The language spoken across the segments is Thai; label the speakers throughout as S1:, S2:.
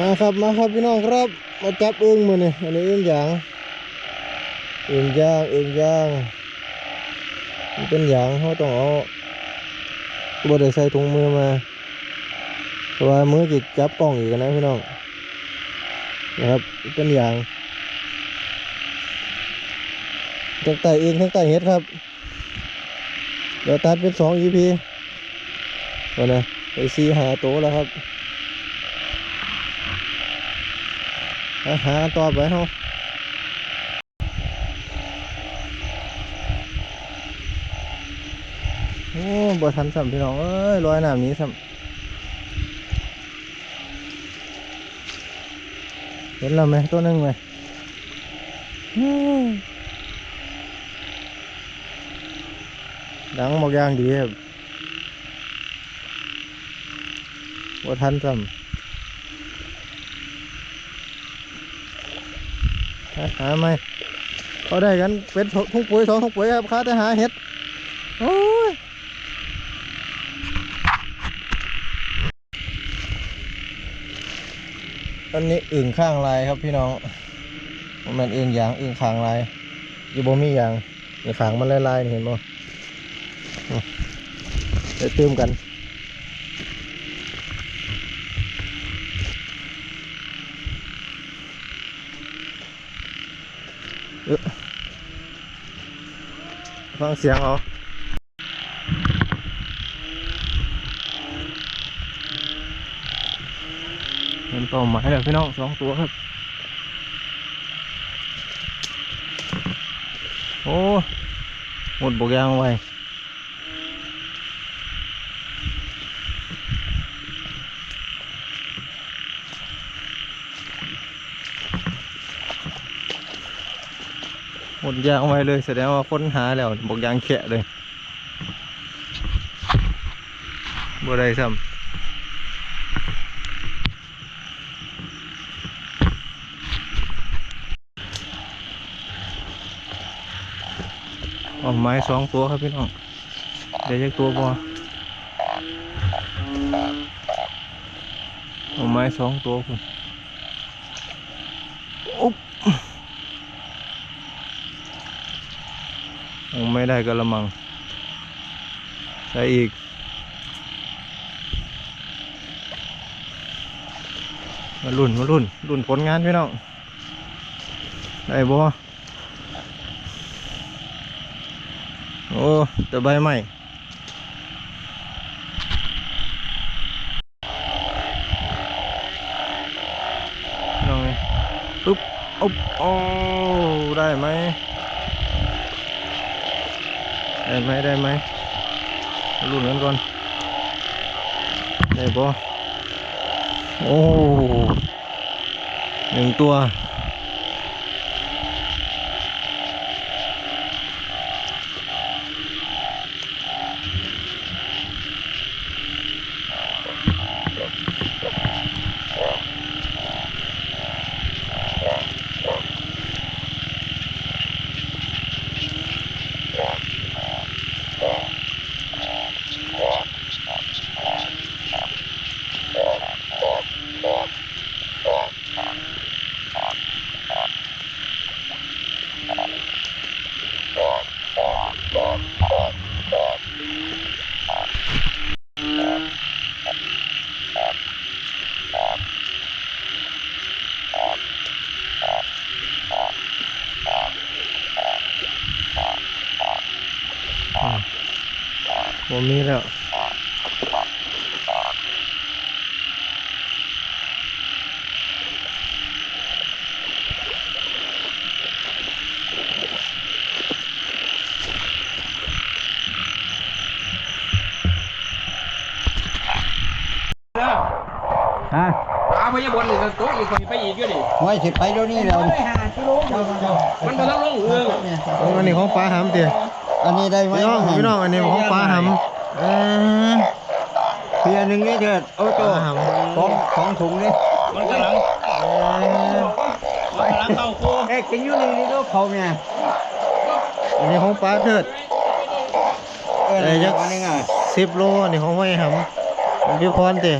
S1: มาครับมาครับพี่น้องครับ มาจับอึ้งมือนี่ยอันนี้อึ้งยางอึ้งยางอึ้งยางมันเป็นยางเขาต้องเอาบดใส่ถุงมือมาเพราะว่ามือจิตจับกล้องอีกนะพี่น้องนะครับเป็นยางทั้งไตอึ้งทั้งไตเห็ดครับเดี๋ยวตัดเป็นสอง EP ก่อนนะไปซีหาโตแล้วครับ หาหากันต่อไปเฮาโอ้บ่ทันซ้ำพี่น้อง เอ้ยลอยน้ำนี้ซ้ำเห็นแล้วไหมตัวหนึงไหมดังบอกยางดีครับบ่ทันซ้ำ หาไหมเขาได้กันเป็นทุ่งปุ๋ยสองทุ่งปุ๋ยครับค้าแต่หาเห็ดโอ้ยอันนี้อึ่งข้างลายครับพี่น้องมันอึ่งยางอึ่งข้างลายอยู่บ่มียางนี่ข้างมันลายๆนี่เห็นบ่อืมได้เติมกัน เอ๊ะ ฟังเสียงเอเป็นเป่าหมายแล้วพี่น้องสองตัวครับ โอ้หมดบกยางไว้ หมดยางไว้เลยแสดงว่าค้นหาแล้วบกยางแขะเลยบ่ได้ซ้ำเอาไม้สองตัวครับพี่น้อง เดี๋ยวจะตัวบ่เอาไม้สองตัวคุณอุ๊บ โอ้ไม่ได้กระมัง ใส่อีก มาลุ่นมาลุ่นลุ่นผลงานพี่น้อง ได้บ่โอ้แต่ใบใหม่น้องปึ๊บอุ๊บโอ้ได้ไหม ได้ไหมได้ไหมรุ่นกันก่อนได้ปะโอ้หนึ่งตัว ผมมีแล้วฮะ
S2: ปลาพยาบนนี่โต๊ะอีกคนไปอีกก็ดิ
S3: ไว้สิไปเดี๋ยวนี้แล้วนี่
S2: มันมาทั้งลงเอือง
S1: โอ้อันนี้ของปลาหำเตี๋ย
S3: อันนี้ได้ไหม
S1: พี่น้องพี่น้องอันนี้ของปลาหำเออ
S3: เพียหนึ่งนี่เถิดโอ้โต
S1: ปลาหำ
S3: ของของถุงนี่
S2: มันกำลัง
S1: เออ
S2: มันกำลังเข้าคู
S3: เอ๊ะกินอยู่นี่นี่ก็เขาเนี่ย
S1: อันนี้ของปลาเถิด
S3: เออ
S1: เอ้ยยักษ์
S3: อันนี้ไง
S1: สิบโลอันนี้ของห้อยหำของพี่พรเตี๋ย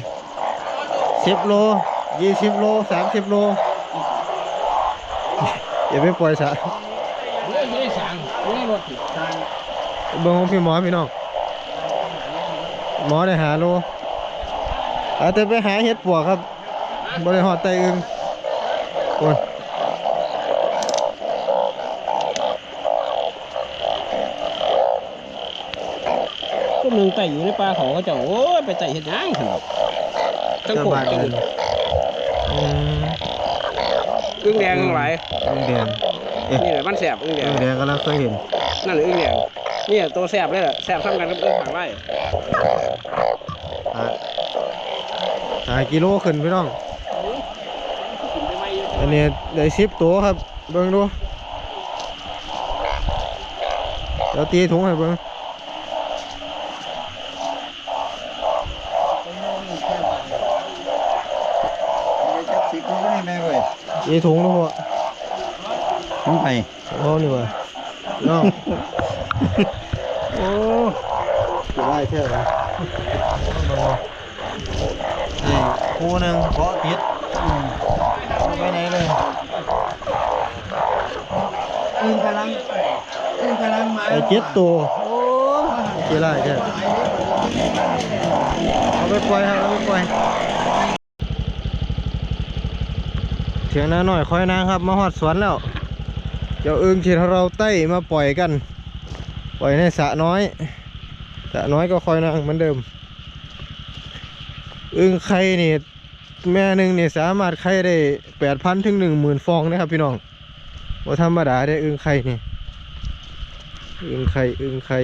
S1: สิบโลยี่สิบโลสามสิบโลอย่าไปปล่อยสะ
S2: เฮ้ยไม่ได้สั่ง
S1: เบิ่งของพี่หมอพี่น้องหมอได้หาโลอาจจะไปหาเห็ดปวกครับบริหอดไตอึงโอ้ย
S2: ก็มึงไต่อยู่ในป่าเขาเขาจะโอ้ยไปไต่เห็ดหยังขนาดทั้งโขก
S1: บ้าน
S2: ทั้ง
S1: อึ้
S2: งแดงทั้งหลาย
S1: อึ้งแดง
S2: นี่แหละมันแสบอึ้งแดง
S1: อึ้งแดงกำลังเคยเห็น
S2: นั่นแหละอึ้งแดงนี่ตัวแสบเลยแหละแสบซ้ำกันกับอึ้งหางไร่
S1: หาหากิโลขึ้นพี่น้อง
S2: กินได้ไหมอยู่
S1: อันนี้ได้สิบตัวครับ เบิ่งดูเดี๋ยวตีถุงให้เบิ่ง
S3: จักสิบโลนี่แม่เว้ย
S1: ตีถุงดูพอ
S3: ของไผ
S1: โอ้นี่ว่ะน้องโอ้จะได้แค่ไหนนี่คู่หนึ่งเกาะติดอืมเอาไปไหนเลย
S3: อึ้งกำลังอึ้งกำลังมา
S1: ไอ้เจ็ดตัวโอ้จะได้แค่เอาไปปล่อยครับเอาไปปล่อยเถียงนาหน่อยคอยนางครับ มาหอดสวนแล้ว เจ้าอึงที่เราไต้มาปล่อยกัน ปล่อยในสระน้อยสระน้อยก็คอยนางเหมือนเดิมอึงไข่นี่แม่หนึ่งนี่สามารถไข่ได้แปดพันถึงหนึ่งหมื่นฟองนะครับพี่น้องว่าธรรมดาได้อึงไข่นี่อึงไข่อึงไข่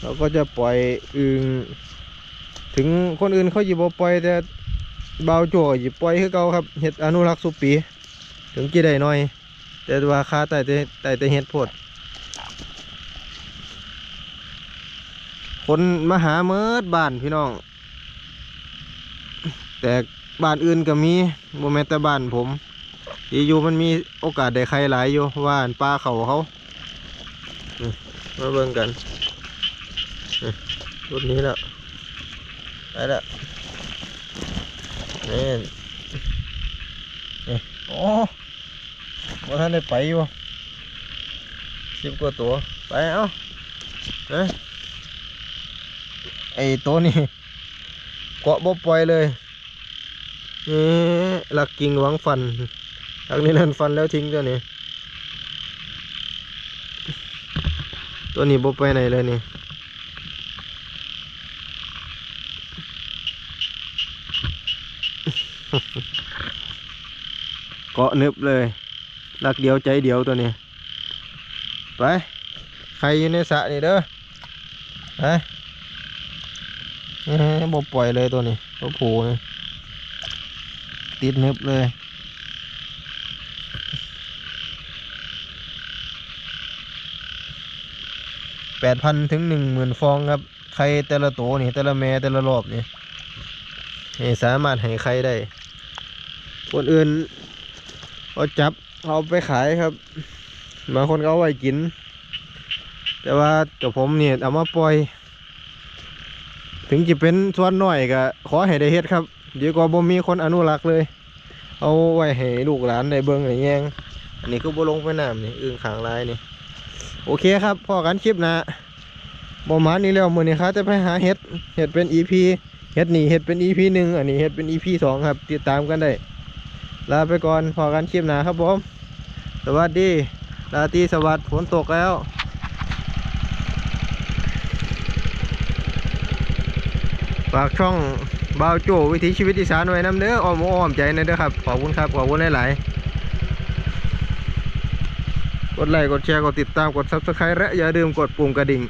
S1: เราก็จะปล่อยอึงถึงคนอื่นเขาหยิบปล่อยแต่ เบาจั่วหยิบปล่อยคือเก่าครับเห็ดอนุรักษ์สุปี ถึงกี่ได้น้อย แต่ว่าคาแต่แต่แต่แต่เห็ดพดคนมาหาเมิดบ้านพี่น้อง แต่บ้านอื่นก็มีโมแมนแต่บ้านผมที่อยู่มันมีโอกาสได้ใครหลายอยู่ว่าปลาเขาเขามาเบิ่งกันรุ่นนี้แล้วไปแล้ว นี่นี่โอ้ว่าท่านได้ไปอยู่สิบกว่าตัว ไปเอ้าเอ้ยไอ้ตัวนี้เกาะบ่ปล่อยเลยนี่หลักกิ่งหวังฟันหลักนี้นั่นฟันแล้วทิ้งตัวนี้ ตัวนี้บ่ไปไหนเลยนี่ เกาะนึบเลยหลักเดียวใจเดียวตัวนี้ ไป ใครอยู่ในสระนี่เด้อไปบ่ปล่อยเลยตัวนี้ตัวผูนี่ติดนึบเลยแปดพันถึงหนึ่งหมื่นฟองครับไข่แต่ละโตนี่แต่ละแม่แต่ละรอบนี่นี่สามารถให้ไข่ได้ คนอื่นเขาจับเอาไปขายครับบางคนก็เอาไว้กิน แต่ว่ากับผมเนี่ยเอามาปล่อย ถึงจะเป็นส่วนน้อยก็ขอให้ได้เฮ็ดครับดีกว่าบ่มีคนอนุรักษ์เลย เอาไว้ให้ลูกหลานได้เบิ่งได้แยงอันนี้ก็บ่ลงไปน้ำนี่อึ่งขางลายนี่ โอเคครับพอกันคลิปนะบ่มานี่แล้วมือนี้ครับจะไปหาเห็ดเห็ดเป็น EP เห็ดนี่เห็ดเป็น EP หนึ่งอันนี้เห็ดเป็น EP สองครับ ติดตามกันได้ ลาไปก่อนพอกันคลิปหนาครับผม สวัสดีลาตรีสวัสดิ์ฝนตกแล้วฝากช่องบาวโจวิถีชีวิตอีสานไว้น้ำเด้ออ้อมอกอ้อมใจนะเด้อครับ ขอบคุณครับ ขอบคุณหลายๆกดไลค์กดแชร์ กดติดตามกด subscribe และอย่าลืมกดปุ่มกระดิ่ง